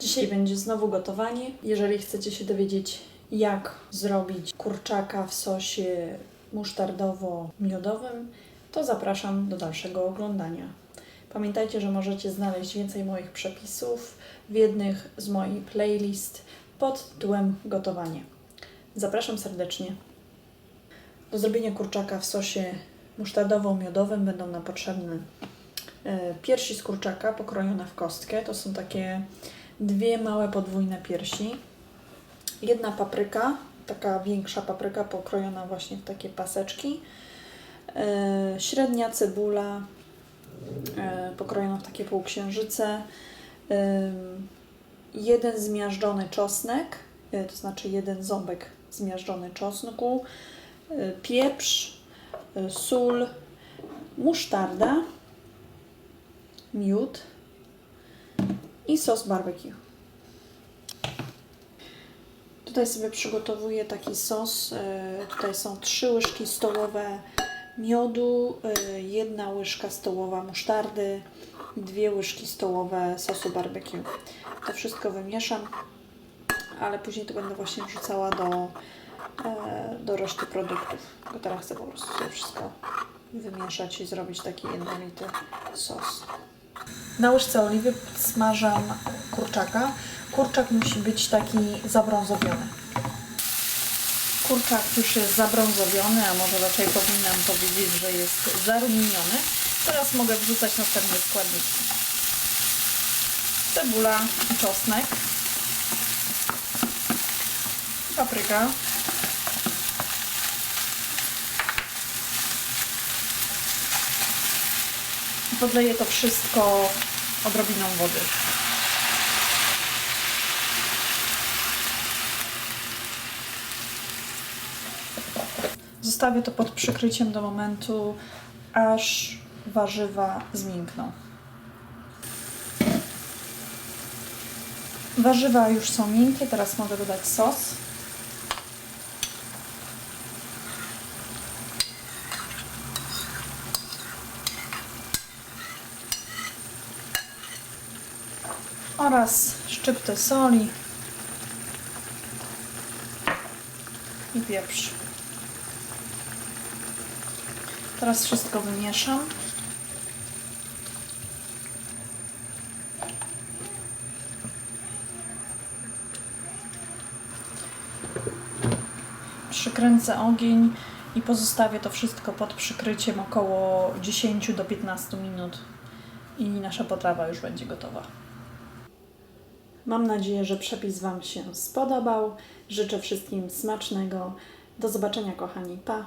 Dzisiaj będzie znowu gotowanie. Jeżeli chcecie się dowiedzieć, jak zrobić kurczaka w sosie musztardowo-miodowym, to zapraszam do dalszego oglądania. Pamiętajcie, że możecie znaleźć więcej moich przepisów w jednych z moich playlist pod tytułem Gotowanie. Zapraszam serdecznie. Do zrobienia kurczaka w sosie musztardowo-miodowym będą nam potrzebne e, piersi z kurczaka pokrojone w kostkę. To są takie dwie małe podwójne piersi. Jedna papryka, taka większa papryka pokrojona właśnie w takie paseczki. E, Średnia cebula e, pokrojona w takie półksiężyce. Ym, Jeden zmiażdżony czosnek, e, to znaczy jeden ząbek zmiażdżony czosnku, e, pieprz, e, sól, musztarda, miód i sos barbecue. Tutaj sobie przygotowuję taki sos. e, Tutaj są trzy łyżki stołowe miodu, e, jedna łyżka stołowa musztardy dwie łyżki stołowe sosu barbecue. To wszystko wymieszam, ale później to będę właśnie wrzucała do, e, do reszty produktów. Tylko teraz chcę po prostu wszystko wymieszać i zrobić taki jednolity sos. Na łyżce oliwy smażam kurczaka. Kurczak musi być taki zabrązowiony. Kurczak już jest zabrązowiony, a może raczej powinnam powiedzieć, że jest zaruminiony. Teraz mogę wrzucać następne składniki. Cebula, czosnek, papryka, Podleję to wszystko odrobiną wody. Zostawię to pod przykryciem do momentu, aż warzywa zmiękną. Warzywa już są miękkie, teraz mogę dodać sos. Oraz szczyptę soli i pieprz. Teraz wszystko wymieszam. Przykręcę ogień i pozostawię to wszystko pod przykryciem około 10 do 15 minut i nasza potrawa już będzie gotowa. Mam nadzieję, że przepis Wam się spodobał. Życzę wszystkim smacznego. Do zobaczenia, kochani. Pa!